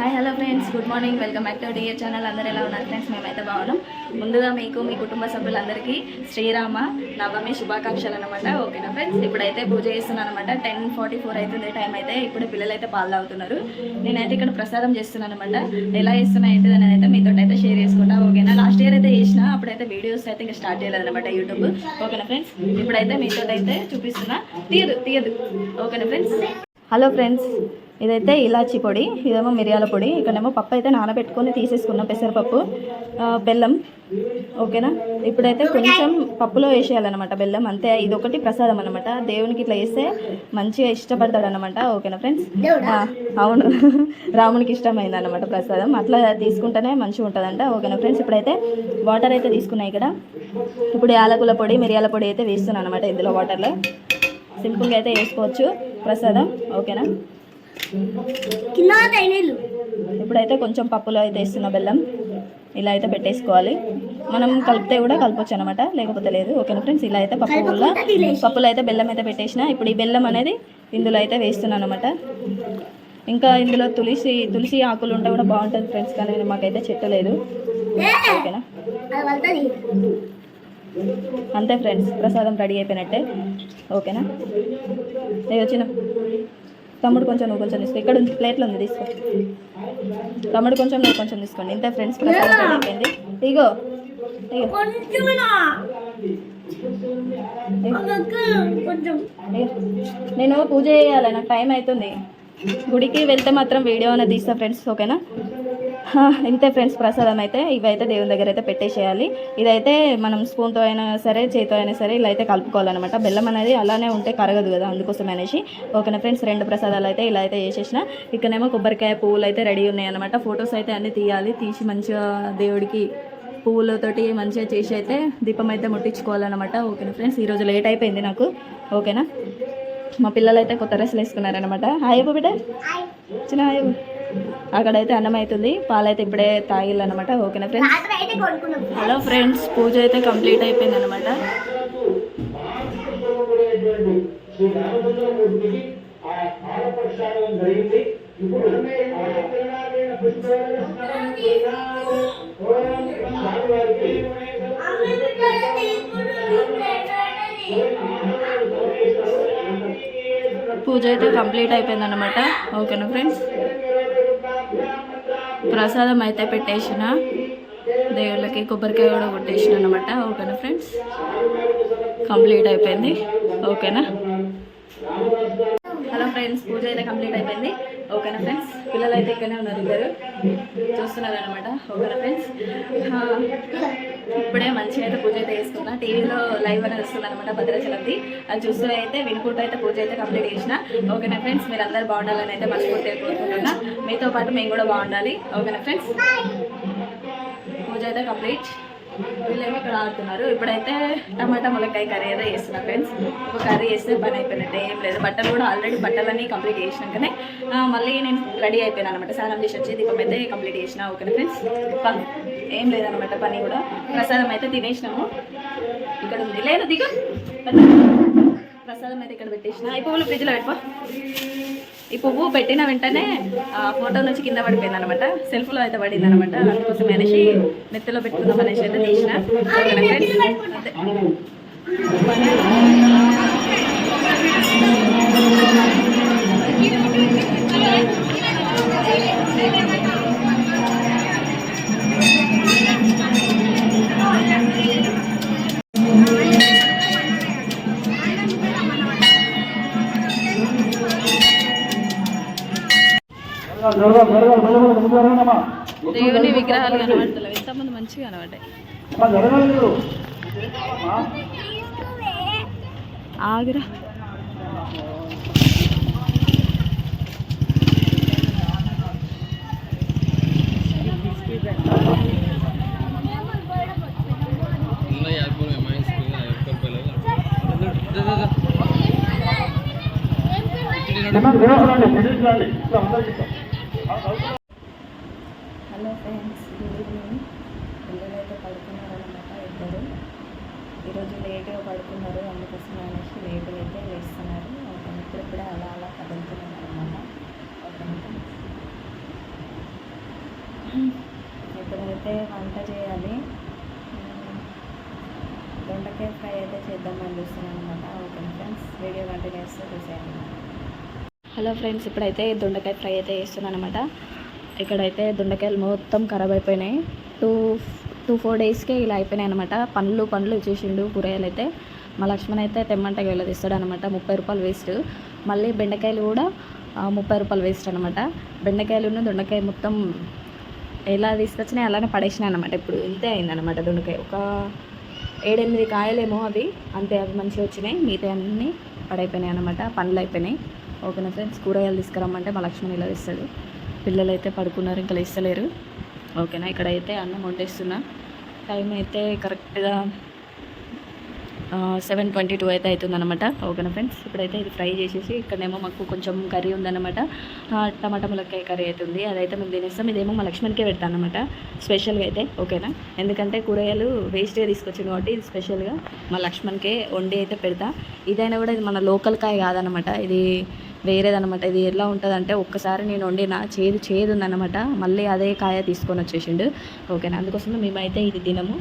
Hi hello friends good morning welcome back to dear channel అందరూ ఎలా ఉన్నారు friends మేమైతే బాగున్నాం. ముందుగా మీకు మీ కుటుంబ సభ్యులందరికీ శ్రీరామ నవమి శుభాకాంక్షలు అనమాట ఓకేనా ఫ్రెండ్స్ ఇప్పుడైతే పూజ చేస్తున్నాను అనమాట టెన్ ఫార్టీ ఫోర్ అవుతుంది టైం అయితే. ఇప్పుడు పిల్లలు అయితే పాలు తాగుతున్నారు. నేనైతే ఇక్కడ ప్రసాదం చేస్తున్నాను అనమాట ఎలా చేస్తున్నా ఏంటిది అనేది అయితే మీతో అయితే షేర్ చేసుకుంటా. ఓకేనా? లాస్ట్ ఇయర్ అయితే చేసిన అప్పుడైతే వీడియోస్ అయితే ఇంకా స్టార్ట్ చేయలేదు అనమాట యూట్యూబ్ ఓకేనా ఫ్రెండ్స్ ఇప్పుడైతే మీతో అయితే చూపిస్తున్నా. తీయదు తీయదు. ఓకేనా ఫ్రెండ్స్ హలో ఫ్రెండ్స్ ఇదైతే ఇలాచి పొడి ఇదేమో మిరియాల పొడి. ఇక్కడేమో పప్పు అయితే నానబెట్టుకొని తీసేసుకున్నాం పెసరపప్పు బెల్లం. ఓకేనా? ఇప్పుడైతే కొంచెం పప్పులో వేసేయాలన్నమాట బెల్లం. అంతే ఇది ఒకటి ప్రసాదం అనమాట దేవునికి ఇట్లా వేస్తే మంచిగా ఇష్టపడతాడు అనమాట ఓకేనా ఫ్రెండ్స్? అవును. రామునికి ఇష్టమైంది అనమాట ప్రసాదం. అట్లా తీసుకుంటేనే మంచిగా ఉంటుందంట. ఓకేనా ఫ్రెండ్స్? ఇప్పుడైతే వాటర్ అయితే తీసుకున్నాయి ఇక్కడ. ఇప్పుడు యాలకుల పొడి మిరియాల పొడి అయితే వేస్తున్నాను అనమాట ఇందులో వాటర్లో. సింపుల్గా అయితే వేసుకోవచ్చు ప్రసాదం. ఓకేనా? ఇప్పుడైతే కొంచెం పప్పులో అయితే వేస్తున్న బెల్లం. ఇలా అయితే పెట్టేసుకోవాలి. మనం కలిపితే కూడా కలపొచ్చు అనమాట లేకపోతే లేదు. ఓకేనా ఫ్రెండ్స్? ఇలా అయితే పప్పులో పప్పులో అయితే బెల్లం అయితే పెట్టేసిన. ఇప్పుడు ఈ బెల్లం అనేది ఇందులో అయితే వేస్తున్నాను అనమాట ఇంకా ఇందులో తులసి తులసి ఆకులు ఉంటే కూడా బాగుంటుంది ఫ్రెండ్స్. కానీ మాకైతే చెట్టు లేదు. ఓకేనా? అంతే ఫ్రెండ్స్. ప్రసాదం రెడీ అయిపోయినట్టే. ఓకేనా? ఏ వచ్చిన తమ్ముడు కొంచెం నువ్వు కొంచెం తీసుకో. ఇక్కడ ఉంది ప్లేట్లో ఉంది తీసుకో. తమ్ముడు కొంచెం నువ్వు కొంచెం తీసుకోండి. ఇంతే ఫ్రెండ్స్ ప్రసాదం రెడీ అయిపోయింది ఇగో. నేను పూజ చేయాలి నాకు టైం అవుతుంది. గుడికి వెళ్తే మాత్రం వీడియో అనేది తీస్తా ఫ్రెండ్స్ ఓకేనా? ఇంతే ఫ్రెండ్స్ ప్రసాదం అయితే ఇవైతే దేవుని దగ్గర అయితే పెట్టేసేయాలి. ఇదైతే మనం స్పూన్తో అయినా సరే చేతితో అయినా సరే ఇలా అయితే కలుపుకోవాలన్నమాట. బెల్లం అనేది అలానే ఉంటే కరగదు కదా అందుకోసం అనేసి. ఓకేనా ఫ్రెండ్స్ రెండు ప్రసాదాలు అయితే ఇలా అయితే చేసేసిన. ఇక్కడనేమో కొబ్బరికాయ పువ్వులు అయితే రెడీ ఉన్నాయి అనమాట ఫొటోస్ అయితే అన్నీ తీయాలి తీసి మంచిగా దేవుడికి పువ్వులతోటి మంచిగా చేసి అయితే దీపం అయితే ముట్టించుకోవాలన్నమాట. ఓకేనా ఫ్రెండ్స్ ఈరోజు లేట్ అయిపోయింది నాకు. ఓకేనా? మా పిల్లలు అయితే కొత్త డ్రెస్సులు వేసుకున్నారనమాట హాయ్ బిడ్డ. చిన్న హాయ్ అక్కడైతే అన్నం అవుతుంది పాలైతే ఇప్పుడే తాగిల్లనమాట ఓకేనా ఫ్రెండ్స్ హలో ఫ్రెండ్స్ పూజ అయితే కంప్లీట్ అయిపోయింది అనమాట పూజ అయితే కంప్లీట్ అయిపోయింది అనమాట ఓకేనా ఫ్రెండ్స్ ప్రసాదం అయితే పెట్టేసిన. దేవుళ్ళకి కొబ్బరికాయ కూడా కొట్టేసిన అనమాట ఓకేనా ఫ్రెండ్స్? కంప్లీట్ అయిపోయింది. ఓకేనా? హలో ఫ్రెండ్స్ పూజ అయితే కంప్లీట్ అయిపోయింది. ఓకేనా ఫ్రెండ్స్? పిల్లలు అయితే ఇక్కడనే ఉన్నారు ఇద్దరు. చూస్తున్నారు అనమాట ఓకేనా ఫ్రెండ్స్? ఇప్పుడే మంచిగా అయితే పూజ అయితే వేసుకున్నా టీవీలో లైవ్ అనేది వస్తుంది అనమాట భద్రాచలంది. అది చూస్తూ అయితే వినుకుంటూ అయితే పూజ అయితే కంప్లీట్ చేసిన. ఓకేనా ఫ్రెండ్స్? మీరు అందరు బాగుండాలని అయితే మనస్ఫూర్తిగా కోరుకుంటున్నా. మీతో పాటు మేము కూడా బాగుండాలి. ఓకేనా ఫ్రెండ్స్? పూజ అయితే కంప్లీట్. వీళ్ళేమో ఇక్కడ ఆడుతున్నారు. ఇప్పుడైతే టమాటా ములక్కాయ కర్రీ అయితే చేస్తున్నా ఫ్రెండ్స్. ఒక కర్రీ చేస్తే పని అయిపోయినట్టే ఏం లేదు. బట్టలు కూడా ఆల్రెడీ బట్టలన్నీ కంప్లీట్ చేసినాకనే మళ్ళీ నేను రెడీ అయిపోయాను అనమాట స్నానం చేసి వచ్చి దీపం అయితే కంప్లీట్ చేసిన. ఓకేనా ఫ్రెండ్స్? ఏం లేదనమాట పని కూడా. ప్రసాదం అయితే తినేసినాము. ఇక్కడ ఉంది. లేదు దిగు. ప్రసాదం అయితే ఇక్కడ పెట్టేసిన. ఈ పువ్వులు ఫ్రిడ్జ్లో పెట్టుకో. ఈ పువ్వు పెట్టిన వెంటనే ఆ ఫోటో నుంచి కింద పడిపోయింది అనమాట సెల్ఫ్లో అయితే పడింది అనమాట అందుకోసం అనేసి మెత్తలో పెట్టుకుందాం అనేసి అయితే తీసిన. అదే. అంతే. దేవుని విగ్రహాలు కనబడతలేవు. ఎంతమంది మంచిగా కనబడ్డాయి. ఆగురా. హలో ఫ్రెండ్స్ గుడ్ ఈవినింగ్ పిల్లలు అయితే పడుకున్నారనమాట ఇద్దరు. ఈరోజు లేట్గా పడుకున్నారు అందుకోసం అనేసి లేట్గా అయితే వేస్తున్నారు ఒక ఇప్పుడిప్పుడే అలా అలా కదులుతున్నారు అనమాట ఒక ఇప్పుడైతే వంట చేయాలి. దొండకాయ ఫ్రై అయితే చేద్దామని చూస్తున్నాను అనమాట ఓకే ఫ్రెండ్స్ వీడియో కంటిన్యూ చేస్తే చూసేయండి. హలో ఫ్రెండ్స్ ఇప్పుడైతే దొండకాయ ఫ్రై అయితే చేస్తున్నాను అనమాట ఇక్కడైతే దొండకాయలు మొత్తం ఖరాబ్ అయిపోయినాయి. టూ టూ ఫోర్ డేస్కే ఇలా అయిపోయినాయి అనమాట పండ్లు పండ్లు ఇచ్చేసిండు కూరగాయలు అయితే మా లక్ష్మణ్ అయితే తెమ్మంటే వెళ్ళదు ఇస్తాడు అనమాట ముప్పై రూపాయలు వేస్ట్ మళ్ళీ బెండకాయలు కూడా ముప్పై రూపాయలు వేస్ట్ అనమాట బెండకాయలున్న దొండకాయ మొత్తం ఎలా తీసుకొచ్చినాయి అలానే పడేసినాయి అనమాట ఇప్పుడు ఇంతే అయిందనమాట దొండకాయ. ఒక ఏడెనిమిది కాయలేమో అవి. అంతే అవి మంచిగా వచ్చినాయి. మిగతా అన్నీ పడైపోయినాయి అనమాట పండ్లు అయిపోయినాయి. ఓకేనా ఫ్రెండ్స్? కూరగాయలు తీసుకురమ్మంటే మా లక్ష్మణ్ ఇలా ఇస్తాడు పిల్లలు అయితే పడుకున్నారు ఇంకా ఇస్తలేరు ఓకేనా? ఇక్కడైతే అన్నం వండేస్తున్నా. టైం అయితే కరెక్ట్గా సెవెన్ ట్వంటీ టూ అయితే అవుతుందన్నమాట ఓకేనా ఫ్రెండ్స్? ఇప్పుడైతే ఇది ఫ్రై చేసేసి ఇక్కడేమో మాకు కొంచెం కర్రీ ఉందన్నమాట. టమాటా ములక్కాయ కర్రీ అవుతుంది అదైతే మేము తినేస్తాం. ఇదేమో మా లక్ష్మణ్కే పెడతాను అనమాట స్పెషల్గా అయితే ఓకేనా? ఎందుకంటే కూరగాయలు వేస్ట్గా తీసుకొచ్చింది కాబట్టి ఇది స్పెషల్గా మా లక్ష్మణ్కే వండి అయితే పెడతా. ఇదైనా కూడా ఇది మన లోకల్ కాయ కాదనమాట ఇది వేరేదనమాట ఇది ఎలా ఉంటుంది అంటే ఒక్కసారి నేను వండిన చేదు చేదు ఉందన్నమాట. మళ్ళీ అదే కాయ తీసుకొని వచ్చేసిండు. ఓకేనా? అందుకోసమే మేమైతే ఇది తినము.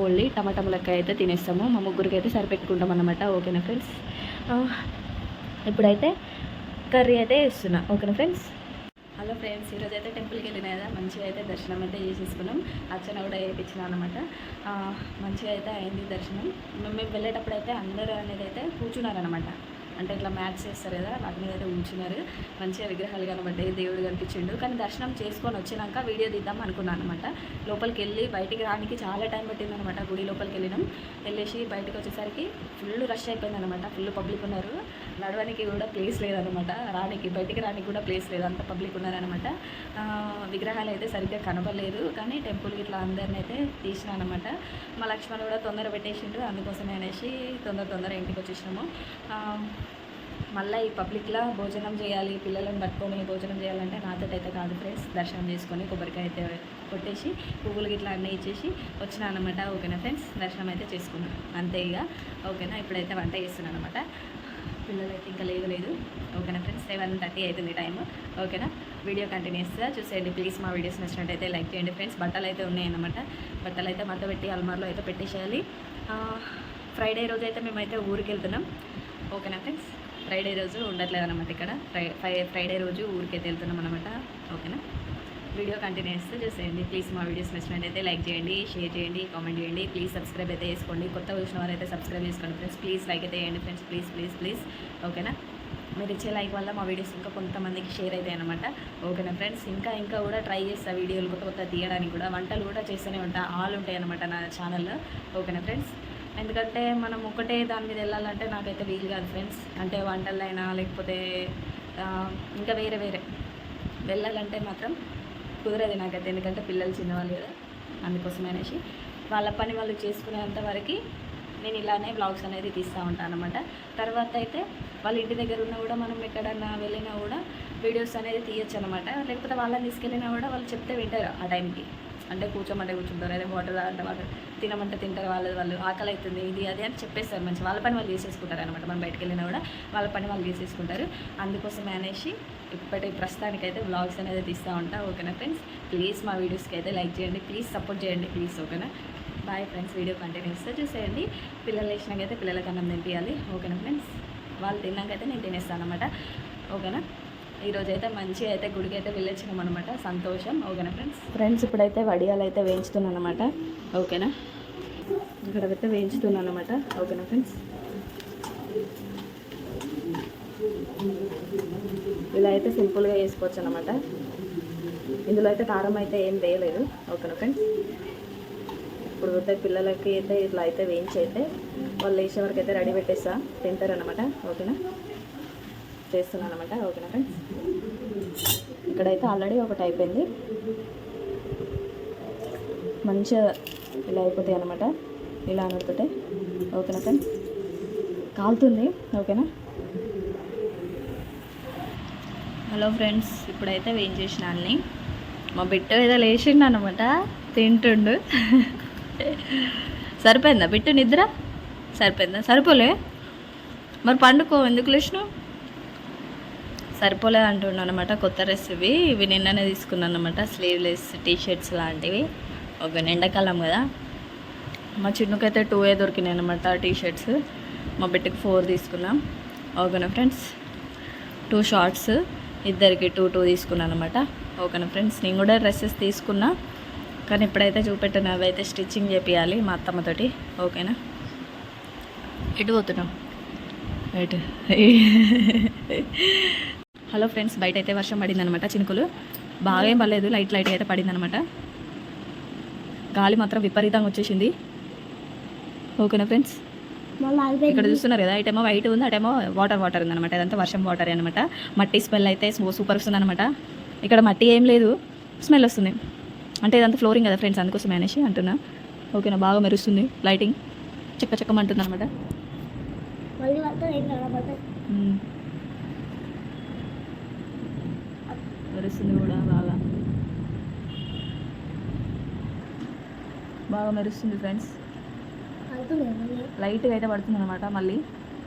ఓన్లీ టమాటా ములక్కాయ అయితే తినేస్తాము. మా ముగ్గురికి అయితే సరిపెట్టుకుంటాం అనమాట ఓకేనా ఫ్రెండ్స్? ఇప్పుడైతే కర్రీ అయితే వేస్తున్నా ఓకేనా ఫ్రెండ్స్? హలో ఫ్రెండ్స్ ఈరోజు అయితే టెంపుల్కి వెళ్ళిన కదా. మంచిగా అయితే దర్శనం అయితే చేసేసుకున్నాం. అర్చన కూడా వేయించిన అనమాట మంచిగా అయితే అయింది దర్శనం. మేము మేము వెళ్ళేటప్పుడు అయితే అందరూ అనేది అయితే కూర్చున్నారనమాట అంటే ఇట్లా మ్యాచ్ చేస్తారు కదా వాటి మీద అయితే ఉంచినారు మంచిగా విగ్రహాలు కనబడ్డాయి దేవుడు కనిపించిండు. కానీ దర్శనం చేసుకొని వచ్చినాక వీడియో తీద్దాం అనుకున్నాను అనమాట లోపలికి వెళ్ళి బయటికి రానికి చాలా టైం పట్టింది అనమాట గుడి లోపలికి వెళ్ళినాం. వెళ్ళేసి బయటకు వచ్చేసరికి ఫుల్ రష్ అయిపోయింది అనమాట ఫుల్ పబ్లిక్ ఉన్నారు. నడవడానికి కూడా ప్లేస్ లేదనమాట రానికి బయటికి రానికి కూడా ప్లేస్ లేదు. అంత పబ్లిక్ ఉన్నారనమాట విగ్రహాలు అయితే సరిగ్గా కనబడలేదు. కానీ టెంపుల్ ఇట్లా అందరిని అయితే తీసిన అనమాట మా లక్ష్మణ్ కూడా తొందర పెట్టేసిండు. అందుకోసమే అనేసి తొందర తొందర ఇంటికి వచ్చేసినాము. మళ్ళీ ఈ పబ్లిక్లో భోజనం చేయాలి. పిల్లలను పట్టుకొని భోజనం చేయాలంటే నాతో అయితే కాదు ఫ్రెండ్స్ దర్శనం చేసుకొని కొబ్బరికాయ అయితే కొట్టేసి పువ్వులు గిట్లా అన్నీ ఇచ్చేసి వచ్చినా అనమాట ఓకేనా ఫ్రెండ్స్ దర్శనం అయితే చేసుకున్నాను. అంతే ఇక. ఓకేనా? ఇప్పుడైతే వంట చేస్తున్నాను అనమాట పిల్లలకి ఇంకా లేదు లేదు. ఓకేనా ఫ్రెండ్స్? సెవెన్ థర్టీ అవుతుంది టైం ఓకేనా? వీడియో కంటిన్యూస్గా చూసేయండి ప్లీజ్ మా వీడియోస్ నచ్చినట్టయితే లైక్ చేయండి ఫ్రెండ్స్. బట్టలు అయితే ఉన్నాయన్నమాట. బట్టలు అయితే మడత పెట్టి అల్మార్లో అయితే పెట్టేసేయాలి. ఫ్రైడే రోజు అయితే మేమైతే ఊరికి వెళ్తున్నాం ఓకేనా ఫ్రెండ్స్? ఫ్రైడే రోజు ఉండట్లేదు అనమాట ఇక్కడ. ఫ్రై ఫ్రై- ఫ్రైడే రోజు ఊరికైతే వెళ్తున్నాం అనమాట ఓకేనా? వీడియో కంటిన్యూ చేస్తే చూసేయండి. ప్లీజ్ మా వీడియోస్ నచ్చినట్టయితే లైక్ చేయండి షేర్ చేయండి కామెంట్ చేయండి. ప్లీజ్ సబ్స్క్రైబ్ అయితే చేసుకోండి. కొత్త వచ్చిన వారైతే సబ్స్క్రైబ్ చేసుకోండి ఫ్రెండ్స్ ప్లీజ్ లైక్ అయితే చేయండి ఫ్రెండ్స్ ప్లీజ్ ప్లీజ్ ప్లీజ్ ఓకేనా మీరు ఇచ్చే లైక్ వల్ల మా వీడియోస్ ఇంకా కొంతమందికి షేర్ అవుతాయి అనమాట ఓకేనా ఫ్రెండ్స్ ఇంకా ఇంకా కూడా ట్రై చేస్తా వీడియోలు కొత్త కొత్త తీయడానికి కూడా. వంటలు కూడా చేస్తూనే ఉంటా. ఆల్ ఉంటాయి అనమాట నా ఛానల్లో ఓకేనా ఫ్రెండ్స్ ఎందుకంటే మనం ఒకటే దాని మీద వెళ్ళాలంటే నాకైతే వీలు కాదు ఫ్రెండ్స్ అంటే వంటలైనా లేకపోతే ఇంకా వేరే వేరే. వెళ్ళాలంటే మాత్రం కుదరదు నాకైతే ఎందుకంటే పిల్లలు చిన్నవాళ్ళు కదా అందుకోసం అనేసి. వాళ్ళ పని వాళ్ళు చేసుకునేంత వరకు నేను ఇలానే బ్లాగ్స్ అనేది తీస్తూ ఉంటాను అనమాట తర్వాత అయితే వాళ్ళ ఇంటి దగ్గర ఉన్నా కూడా మనం ఎక్కడన్నా వెళ్ళినా కూడా వీడియోస్ అనేది తీయచ్చు అనమాట లేకపోతే వాళ్ళని తీసుకెళ్ళినా కూడా వాళ్ళు చెప్తే వింటారు ఆ టైంకి అంటే కూర్చోమంటే కూర్చుంటారు అదే వాటర్ అంటే వాటర్ తినమంటే తింటారు వాళ్ళు వాళ్ళు ఆకలి అవుతుంది ఇది అది అని చెప్పేస్తారు మంచి వాళ్ళ పని వాళ్ళు చేసేసుకుంటారు అనమాట మనం బయటకు వెళ్ళినా కూడా వాళ్ళ పని వాళ్ళు చేసేసుకుంటారు. అందుకోసం అనేసి ఇప్పటి ప్రస్తుతానికైతే బ్లాగ్స్ అనేది తీస్తూ ఉంటా ఓకేనా ఫ్రెండ్స్ ప్లీజ్ మా వీడియోస్కి అయితే లైక్ చేయండి ప్లీజ్ సపోర్ట్ చేయండి ప్లీజ్ ఓకేనా? బాయ్ ఫ్రెండ్స్ వీడియో కంటిన్యూస్గా చూసేయండి. పిల్లలు వేసినాకైతే పిల్లలకి అన్నం తినిపించాలి ఓకేనా ఫ్రెండ్స్ వాళ్ళు తిన్నాకైతే నేను తినేస్తాను అనమాట ఓకేనా? ఈరోజు అయితే మంచిగా అయితే గుడికి అయితే వెళ్ళొచ్చినాం అనమాట సంతోషం ఓకేనా ఫ్రెండ్స్ ఫ్రెండ్స్ ఇప్పుడైతే వడియాలు అయితే వేయించుతున్నాను అనమాట ఓకేనా? ఇక్కడ అయితే వేయించుతున్నాను అనమాట ఓకేనా ఫ్రెండ్స్ ఇలా అయితే సింపుల్గా వేసుకోవచ్చు అనమాట ఇందులో అయితే కారం అయితే ఏం వేయలేదు ఓకేనా ఫ్రెండ్స్ ఇప్పుడు అయితే పిల్లలకి అయితే ఇట్లా అయితే వేయించి అయితే వాళ్ళు వేసే వరకు అయితే రెడీ పెట్టేస్తా తింటారనమాట ఓకేనా? చేస్తున్నాను అనమాట ఓకేనా ఫ్రెండ్స్ ఇక్కడైతే ఆల్రెడీ ఒకటి అయిపోయింది. మంచిగా ఇలా అయిపోతాయి అనమాట ఇలా అనుకుంటే. ఓకేనా ఫ్రెండ్స్ కాలుతుంది. ఓకేనా హలో ఫ్రెండ్స్ ఇప్పుడైతే వేం చేసిన అన్ని మా బిడ్డ ఏదో లేచిండు అనమాట తింటుండు. సరిపోయిందా? బిట్టు నిద్ర? సరిపోయిందా? సరిపోలే? మరి పండుకో ఎందుకు లేచినావు? సరిపోలేదు అంటున్నాను అనమాట కొత్త డ్రెస్ ఇవి ఇవి నిన్ననే తీసుకున్నాను అనమాట స్లీవ్లెస్ టీషర్ట్స్ లాంటివి. ఒక ఎండాకాలం కదా. మా చిన్నుకైతే టూ ఏ దొరికినాయి అనమాట టీషర్ట్స్. మా బిడ్డకి ఫోర్ తీసుకున్నాం. ఓకేనా ఫ్రెండ్స్? టూ షార్ట్స్ ఇద్దరికి టూ టూ తీసుకున్నాను అనమాట ఓకేనా ఫ్రెండ్స్? నేను కూడా డ్రెస్సెస్ తీసుకున్నా కానీ ఇప్పుడైతే చూపెట్టాను అవి అయితే స్టిచ్చింగ్ చేపియాలి మా అత్తమ్మతోటి. ఓకేనా? ఎటు పోతున్నాం ఎటు? హలో ఫ్రెండ్స్ బయట అయితే వర్షం పడింది అనమాట చినుకులు. బాగా ఏం పడలేదు లైట్ లైట్ అయితే పడింది అనమాట గాలి మాత్రం విపరీతంగా వచ్చేసింది. ఓకేనా ఫ్రెండ్స్? ఇక్కడ చూస్తున్నారు కదా ఇటేమో వైట్ ఉంది అటేమో వాటర్ వాటర్ ఉంది అనమాట ఇదంతా వర్షం వాటర్ అనమాట మట్టి స్మెల్ అయితే సూపర్ వస్తుంది అనమాట ఇక్కడ మట్టి ఏం లేదు స్మెల్ వస్తుంది. అంటే ఇదంతా ఫ్లోరింగ్ కదా ఫ్రెండ్స్ అందుకోసం అనేసి అంటున్నా. ఓకేనా బాగా మెరుస్తుంది లైటింగ్. చెక్క చెక్కమంటుంది అనమాట మళ్ళీ పడుతుంది ఏం కనబడుతుంది మెరుస్తుంది కూడా బాగా. బాగా మెరుస్తుంది ఫ్రెండ్స్. లైట్గా అయితే పడుతుంది అనమాట మళ్ళీ.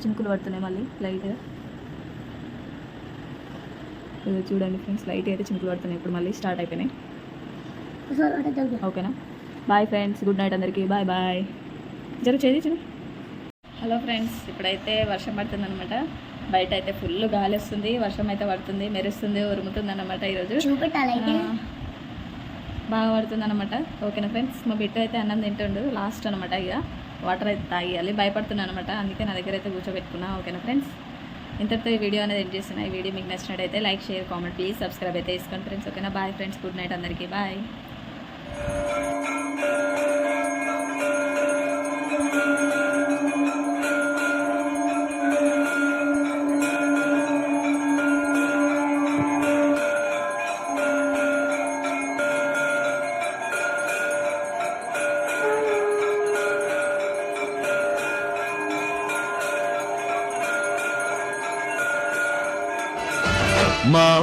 చినుకులు పడుతున్నాయి మళ్ళీ లైట్గా ఇది చూడండి ఫ్రెండ్స్ లైట్ అయితే చినుకులు పడుతున్నాయి ఇప్పుడు మళ్ళీ స్టార్ట్ అయిపోయినాయి. ఓకేనా బాయ్ ఫ్రెండ్స్ గుడ్ నైట్ అందరికీ. బాయ్ బాయ్ జరుగు చేది చూ హలో ఫ్రెండ్స్ ఇప్పుడైతే వర్షం పడుతుంది అనమాట బయట అయితే ఫుల్ గాలి వస్తుంది వర్షం అయితే పడుతుంది మెరుస్తుంది ఉరుముతుంది అనమాట ఈరోజు బాగా పడుతుంది అనమాట ఓకేనా ఫ్రెండ్స్? మా బిడ్డ అయితే అన్నం తింటుండు లాస్ట్ అనమాట ఇక. వాటర్ అయితే తాగియాలి భయపడుతున్నాను అనమాట అందుకే నా దగ్గర అయితే కూర్చోబెట్టుకున్నా ఓకేనా ఫ్రెండ్స్? ఇంతటితో ఈ వీడియో అనేది ఎండ్ చేస్తున్నా. ఈ వీడియో మీకు నచ్చినట్టయితే like share comment please subscribe అయితే చేసుకోండి ఫ్రెండ్స్. ఓకేనా? Bye friends. గుడ్ నైట్ అందరికీ. బాయ్